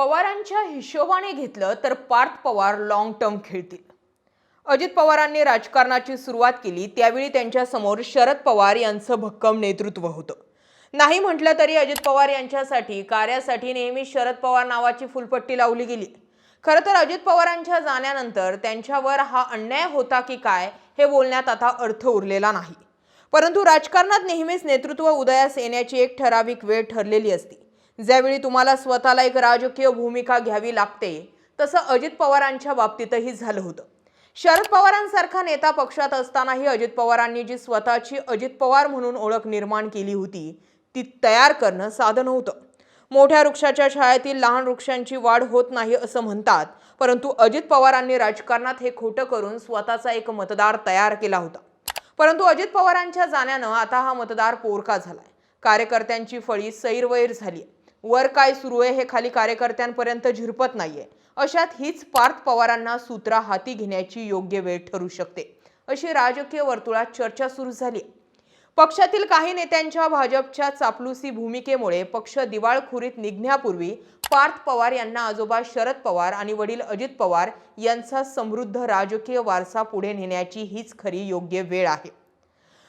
पवारांच्या हिशोबाने घेतलं तर पार्थ पवार लॉंग टर्म खेळतील. अजित पवारांनी राजकारणाची सुरुवात केली त्यावेळी त्यांच्यासमोर शरद पवार यांचं भक्कम नेतृत्व होतं. नाही म्हटलं तरी अजित पवार यांच्यासाठी कार्यासाठी नेहमी शरद पवार नावाची फुलपट्टी लावली गेली. खरं तर अजित पवारांच्या जाण्यानंतर त्यांच्यावर हा अन्याय होता की काय हे बोलण्यात आता अर्थ उरलेला नाही. परंतु राजकारणात नेहमीच नेतृत्व उदयास येण्याची एक ठराविक वेळ ठरलेली असते. ज्यावेळी तुम्हाला स्वतःला एक राजकीय भूमिका घ्यावी लागते तसं अजित पवारांच्या बाबतीतही झालं होतं. शरद पवारांसारखा नेता पक्षात असतानाही अजित पवारांनी जी स्वतःची अजित पवार म्हणून ओळख निर्माण केली होती ती तयार करणं साधं नव्हतं. मोठ्या वृक्षाच्या छायातील लहान वृक्षांची वाढ होत नाही असं म्हणतात परंतु अजित पवारांनी राजकारणात हे खोटं करून स्वतःचा एक मतदार तयार केला होता. परंतु अजित पवारांच्या जाण्यानं आता हा मतदार पोरका झालाय. कार्यकर्त्यांची फळी सैरवैर झाली वर काय सुरू आहे हे खाली कार्यकर्त्यांपर्यंत झिरपत नाहीये. अशात हीच पार्थ पवारांना सूत्रा हाती घेण्याची योग्य वेळ ठरू शकते. अशी राजकीय वर्तुळात चर्चा सुरू झाली पक्षातील काही नेत्यांच्या भाजपच्या चापलुसी भूमिकेमुळे पक्ष दिवाळखोरीत निघण्यापूर्वी पार्थ पवार यांना आजोबा शरद पवार आणि वडील अजित पवार यांचा समृद्ध राजकीय वारसा पुढे नेण्याची हीच खरी योग्य वेळ आहे.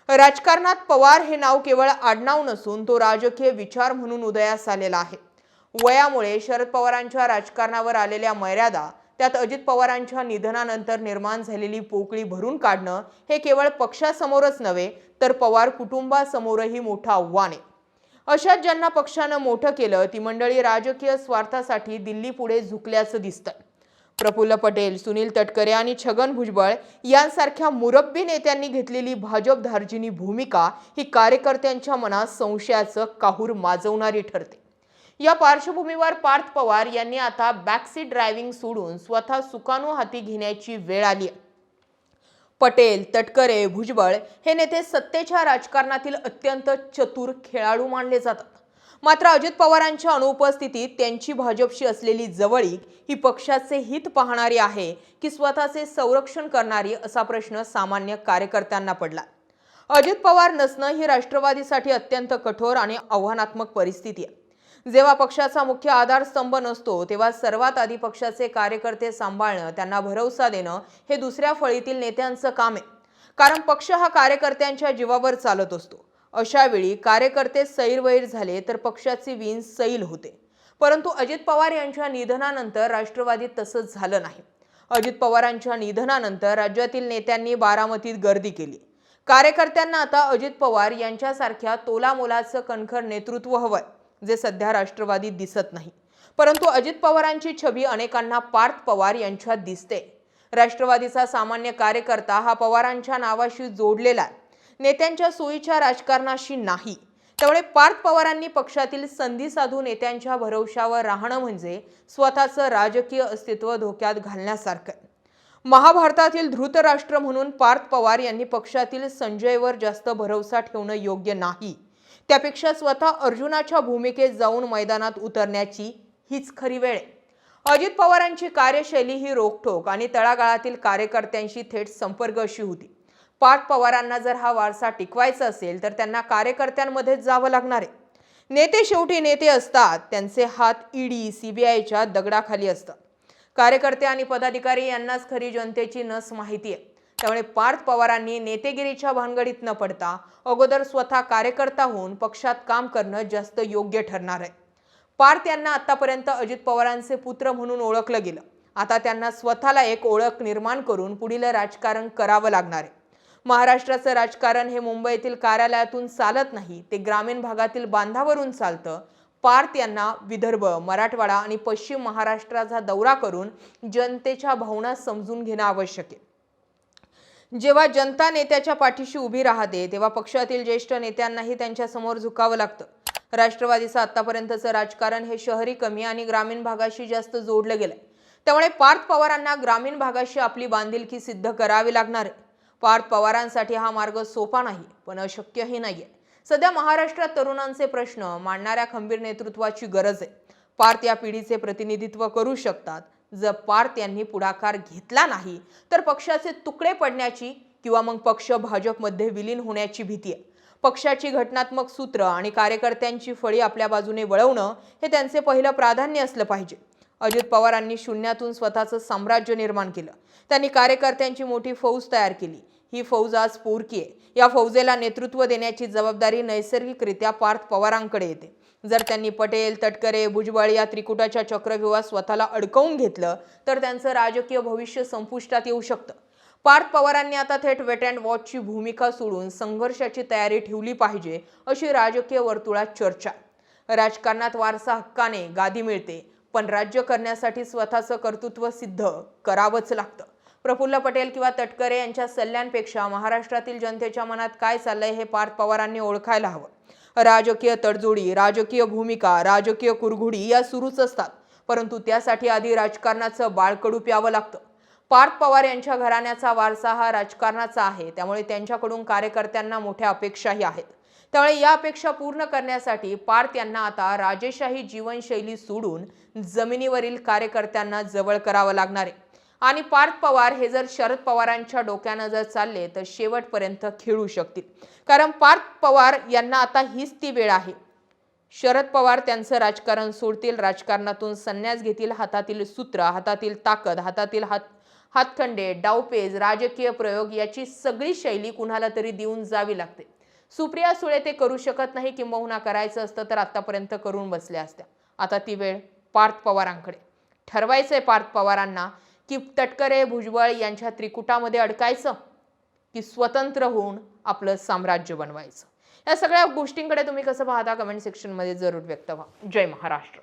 राजकारणात पवार हे नाव केवळ आडनाव नसून तो राजकीय विचार म्हणून उदयास आलेला आहे. वयामुळे शरद पवारांच्या राजकारणावर आलेल्या मर्यादा त्यात अजित पवारांच्या निधनानंतर निर्माण झालेली पोकळी भरून काढणं हे केवळ पक्षासमोरच नव्हे तर पवार कुटुंबासमोरही मोठं आव्हान आहे. अशात ज्यांना पक्षानं मोठं केलं ती मंडळी राजकीय स्वार्थासाठी दिल्लीपुढे झुकल्याचं दिसतं प्रफुल्ल पटेल सुनील तटकरे आणि छगन भुजबळ यांसारख्या मुरब्बी नेत्यांनी घेतलेली भाजप धार्जिनी भूमिका ही कार्यकर्त्यांच्या मनात संशयाचं काहूर माजवणारी ठरते. या पार्श्वभूमीवर पार्थ पवार यांनी आता बॅकसीट ड्रायव्हिंग सोडून स्वतः सुकाणू हाती घेण्याची वेळ आली आहे. पटेल तटकरे भुजबळ हे नेते सत्तेच्या राजकारणातील अत्यंत चतुर खेळाडू मानले जातात. मात्र अजित पवारांच्या अनुपस्थितीत त्यांची भाजपशी असलेली जवळीक ही पक्षाचे हित पाहणारी आहे की स्वतःचे संरक्षण करणारी असा प्रश्न सामान्य कार्यकर्त्यांना पडला. अजित पवार नसणं ही राष्ट्रवादीसाठी अत्यंत कठोर आणि आव्हानात्मक परिस्थिती आहे. जेव्हा पक्षाचा मुख्य आधारस्तंभ नसतो तेव्हा सर्वात आधी पक्षाचे कार्यकर्ते सांभाळणं त्यांना भरवसा देणं हे दुसऱ्या फळीतील नेत्यांचं काम आहे. कारण पक्ष हा कार्यकर्त्यांच्या जीवावर चालत असतो. अशावेळी कार्यकर्ते सैरवैर झाले तर पक्षाची वीण सैल होते. परंतु अजित पवार यांच्या निधनानंतर राष्ट्रवादीत तसंच झालं नाही. अजित पवारांच्या निधनानंतर राज्यातील नेत्यांनी बारामतीत गर्दी केली. कार्यकर्त्यांना आता अजित पवार यांच्यासारख्या तोलामोलाचं कणखर नेतृत्व हवंय जे सध्या राष्ट्रवादीत दिसत नाही. परंतु अजित पवारांची छबी अनेकांना पार्थ पवार यांच्यात दिसते. राष्ट्रवादीचा सामान्य कार्यकर्ता हा पवारांच्या नावाशी जोडलेला आहे. नेत्यांच्या सोयीच्या राजकारणाशी नाही. त्यामुळे पार्थ पवारांनी पक्षातील संधी साधू नेत्यांच्या भरवशावर राहणं म्हणजे स्वतःचं राजकीय अस्तित्व धोक्यात घालण्यासारखं. महाभारतातील धृतराष्ट्र म्हणून पार्थ पवार यांनी पक्षातील संजयवर जास्त भरवसा ठेवणं योग्य नाही. त्यापेक्षा स्वतः अर्जुनाच्या भूमिकेत जाऊन मैदानात उतरण्याची हीच खरी वेळ आहे. अजित पवारांची कार्यशैली ही रोखठोक आणि तळागाळातील कार्यकर्त्यांशी थेट संपर्क अशी होती. पार्थ पवारांना जर हा वारसा टिकवायचा असेल तर त्यांना कार्यकर्त्यांमध्येच जावं लागणार आहे. नेते शेवटी नेते असतात त्यांचे हात ईडी सीबीआयच्या दगडाखाली असतात. कार्यकर्ते आणि पदाधिकारी यांनाच खरी जनतेची नस माहिती आहे. त्यामुळे पार्थ पवारांनी नेतेगिरीच्या भानगडीत न पडता अगोदर स्वतः कार्यकर्ता होऊन पक्षात काम करणं जास्त योग्य ठरणार आहे. पार्थ यांना आतापर्यंत अजित पवारांचे पुत्र म्हणून ओळखलं गेलं. आता त्यांना स्वतःला एक ओळख निर्माण करून पुढील राजकारण करावं लागणार आहे. महाराष्ट्राचं राजकारण हे मुंबईतील कार्यालयातून चालत नाही ते ग्रामीण भागातील बांधावरून चालतं. पार्थ यांना विदर्भ मराठवाडा आणि पश्चिम महाराष्ट्राचा दौरा करून जनतेच्या भावना समजून घेणं आवश्यक आहे. जेव्हा जनता नेत्याच्या पाठीशी उभी राहते तेव्हा पक्षातील ज्येष्ठ नेत्यांनाही त्यांच्यासमोर झुकावं लागतं. राष्ट्रवादीचं आतापर्यंतचं राजकारण हे शहरी कमी आणि ग्रामीण भागाशी जास्त जोडलं गेलंय. त्यामुळे पार्थ पवारांना ग्रामीण भागाशी आपली बांधिलकी सिद्ध करावी लागणार आहे. पार्थ पवारांसाठी हा मार्ग सोपा नाही पण अशक्यही नाही सध्या महाराष्ट्रात तरुणांचे प्रश्न मांडणाऱ्या खंबीर नेतृत्वाची गरज आहे. पार्थ या पिढीचे प्रतिनिधित्व करू शकतात. जर पार्थ यांनी पुढाकार घेतला नाही तर पक्षाचे तुकडे पडण्याची किंवा मग पक्ष भाजपमध्ये विलीन होण्याची भीती आहे. पक्षाची घटनात्मक सूत्र आणि कार्यकर्त्यांची फळी आपल्या बाजूने वळवणं हे त्यांचे पहिलं प्राधान्य असलं पाहिजे. अजित पवारांनी शून्यातून स्वतःचं साम्राज्य निर्माण केलं. त्यांनी कार्यकर्त्यांची मोठी फौज तयार केली. ही फौज आज पोरकी आहे. या फौजेला नेतृत्व देण्याची जबाबदारी नैसर्गिकरित्या पार्थ पवारांकडे येते. जर त्यांनी पटेल तटकरे भुजबळ या त्रिकुटाच्या चक्रव्यूहात स्वतःला अडकवून घेतलं तर त्यांचं राजकीय भविष्य संपुष्टात येऊ शकतं. पार्थ पवारांनी आता थेट वेट अँड वॉचची भूमिका सोडून संघर्षाची तयारी ठेवली पाहिजे अशी राजकीय वर्तुळात चर्चा. राजकारणात वारसा हक्काने गादी मिळते. पण राज्य करण्यासाठी स्वतःचं कर्तृत्व सिद्ध करावंच लागतं. प्रफुल्ल पटेल किंवा तटकरे यांच्या सल्ल्यांपेक्षा महाराष्ट्रातील जनतेच्या मनात काय चाललंय हे पार्थ पवारांनी ओळखायला हवं. राजकीय तडजोडी राजकीय भूमिका राजकीय कुरघुडी या सुरूच असतात परंतु त्यासाठी आधी राजकारणाचं बाळकडू प्यावं लागतं. पार्थ पवार यांच्या घराण्याचा वारसा हा राजकारणाचा आहे त्यामुळे त्यांच्याकडून कार्यकर्त्यांना मोठ्या अपेक्षाही आहेत. त्यामुळे या अपेक्षा पूर्ण करण्यासाठी पार्थ यांना आता राजेशाही जीवनशैली सोडून जमिनीवरील कार्यकर्त्यांना जवळ करावं लागणार आहे. आणि पार्थ पवार हे जर शरद पवारांच्या डोक्यानं जर चालले तर शेवटपर्यंत खेळू शकतील. कारण पार्थ पवार यांना आता हीच ती वेळ आहे. शरद पवार त्यांचं राजकारण सोडतील राजकारणातून संन्यास घेतील हातातील सूत्र हातातील ताकद हातातील हात हातखंडे डावपेज राजकीय प्रयोग याची सगळी शैली कुणाला तरी देऊन जावी लागते. सुप्रिया सुळे ते करू शकत नाही किंबहुना करायचं असतं तर आतापर्यंत करून बसल्या असत्या. आता ती वेळ पार्थ पवारांकडे. ठरवायचंय पार्थ पवारांना की तटकरे भुजबळ यांच्या त्रिकुटामध्ये अडकायचं की स्वतंत्र होऊन आपलं साम्राज्य बनवायचं. या सगळ्या गोष्टींकडे तुम्ही कसं पाहता? कमेंट सेक्शनमध्ये जरूर व्यक्त व्हा. जय महाराष्ट्र.